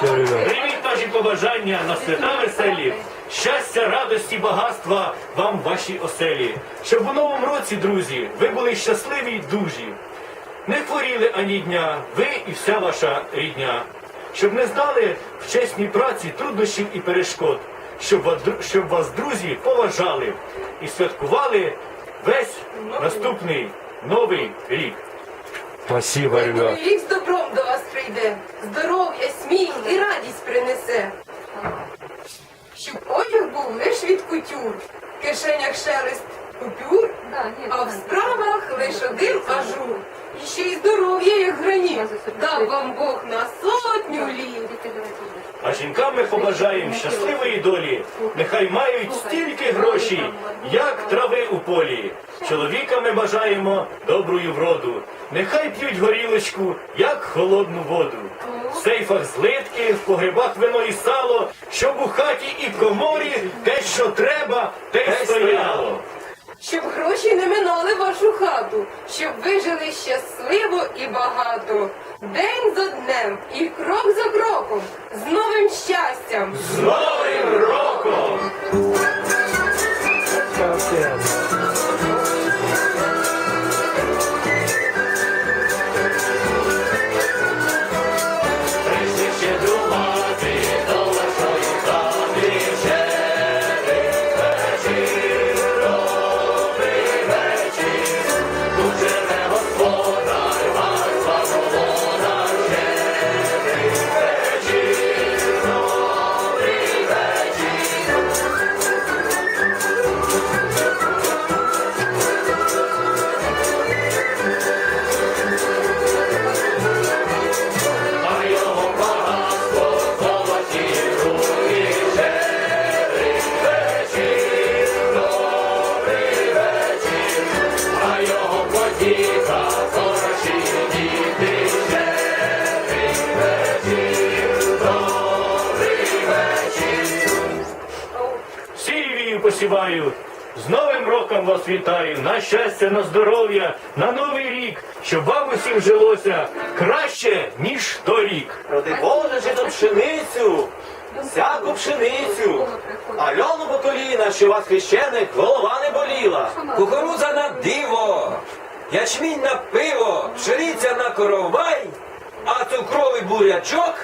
Прийміть наші побажання на свята веселі. Щастя, радості, багатства вам в вашій оселі. Щоб у новому році, друзі, ви були щасливі й дужі. Не хворіли ані дня, ви і вся ваша рідня. Щоб не знали в чесній праці труднощів і перешкод. Щоб вас, щоб вас друзі поважали і святкували весь наступний новий рік. Спасибо, ребят. Рік з добром до вас прийде, здоров'я, сміх і радість принесе. Щоб одяг був лиш від кутюр, в кишенях шелест купюр, а в справах лиш один ажур. І ще й здоров'я, як граніт, дав вам Бог на сотню літ. А жінкам ми побажаємо щасливої долі. Нехай мають стільки грошей, як трави у полі. Чоловікам ми бажаємо добрую вроду. Нехай п'ють горілочку, як холодну воду. В сейфах злитки, в погребах вино і сало, щоб у хаті і коморі те, що треба, те й стояло. Щоб гроші не минали вашу хату, щоб ви жили щасливо і багато. День за днем і крок за кроком, з новим щастям. Посіваю. З Новим роком вас вітаю, на щастя, на здоров'я, на новий рік, щоб вам усім жилося краще, ніж торік. Роди Боже, жито пшеницю, всяку пшеницю, Альону по коліна, що вас хрещених голова не боліла. Кукурудза на диво, ячмінь на пиво, пшениця на коровай, а цукровий бурячок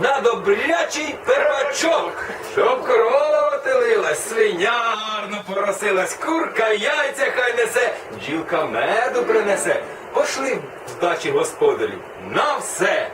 на добрячий первачок. Гарно поросилась, курка яйця хай несе, бджілка меду принесе. Пошли вдачі господарю на все.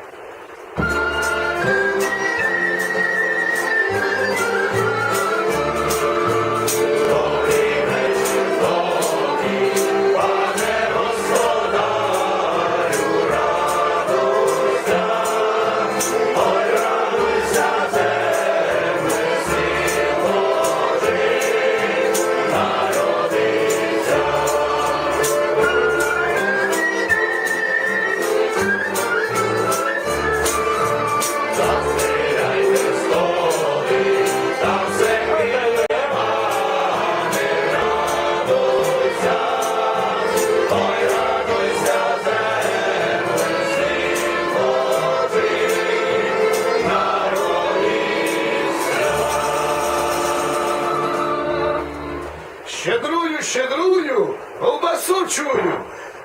Щедрую, ковбасу чую.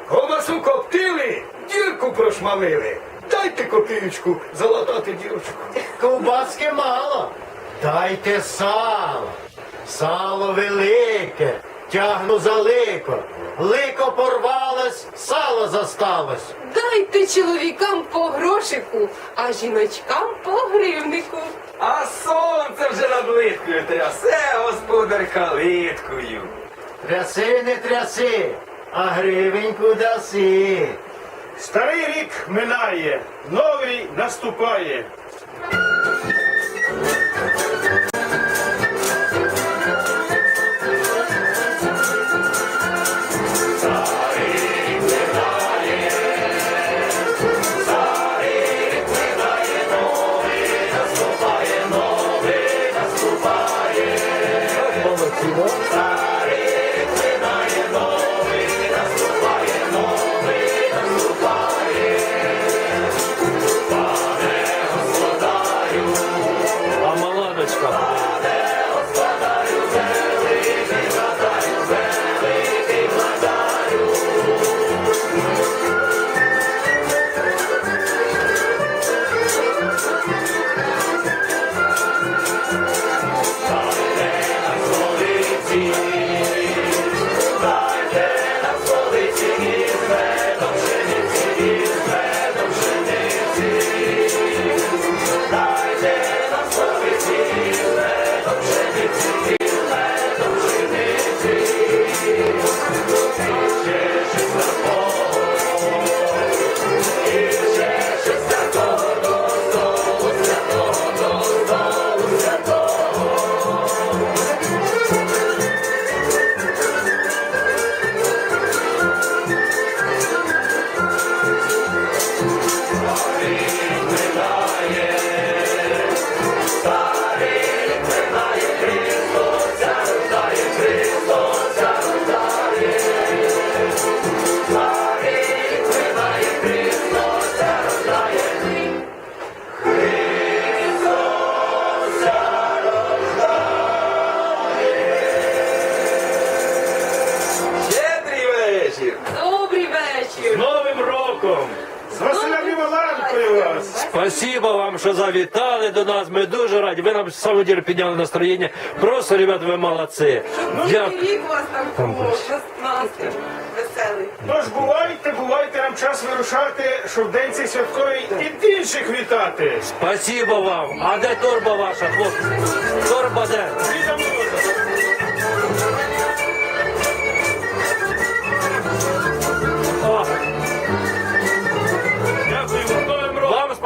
Ковбасу коптили, дірку прошмалили. Дайте копіючку залатати дірочку. Ковбаски мало. Дайте сало. Сало велике. Тягну за лико. Лико порвалось, сало засталось. Дайте чоловікам по грошику, а жіночкам по гривнику. А сонце вже над литкою трясе, господар калиткою. Тряси, не тряси, а гривеньку даси. Старий рік минає, новий наступає. Пане вам, що завітали до нас. Ми дуже раді. Ви нам саме ділі підняли настроєння. Просто, ребята, ви молодці. Новий Дякую. рік у вас там було, веселий. Тож бувайте, бувайте нам час вирушати, щоб день цей святковий і інших вітати. Спасибо вам. А де торба ваша, хлопці? Торба де?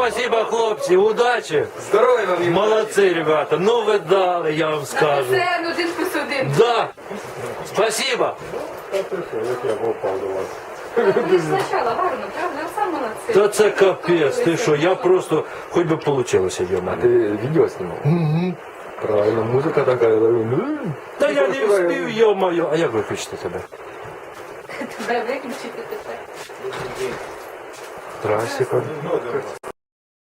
спасибо, хлопці. Удачі. Здоров'я вам і Молодці, ребята. Ну ви дали, я вам скажу. Це ну один плюс один. Да. Спасибо. Ви ж спочатку гарно, правда? Ви сам молодці. Та це капець. Ти що, я просто, хоч би получилося, йома. Ты видео снимал? Угу. Правильно, музыка такая. ну, Та я не встиг, йо-моє. А як виключити тебе? Тебе виключити тепер. Трасика.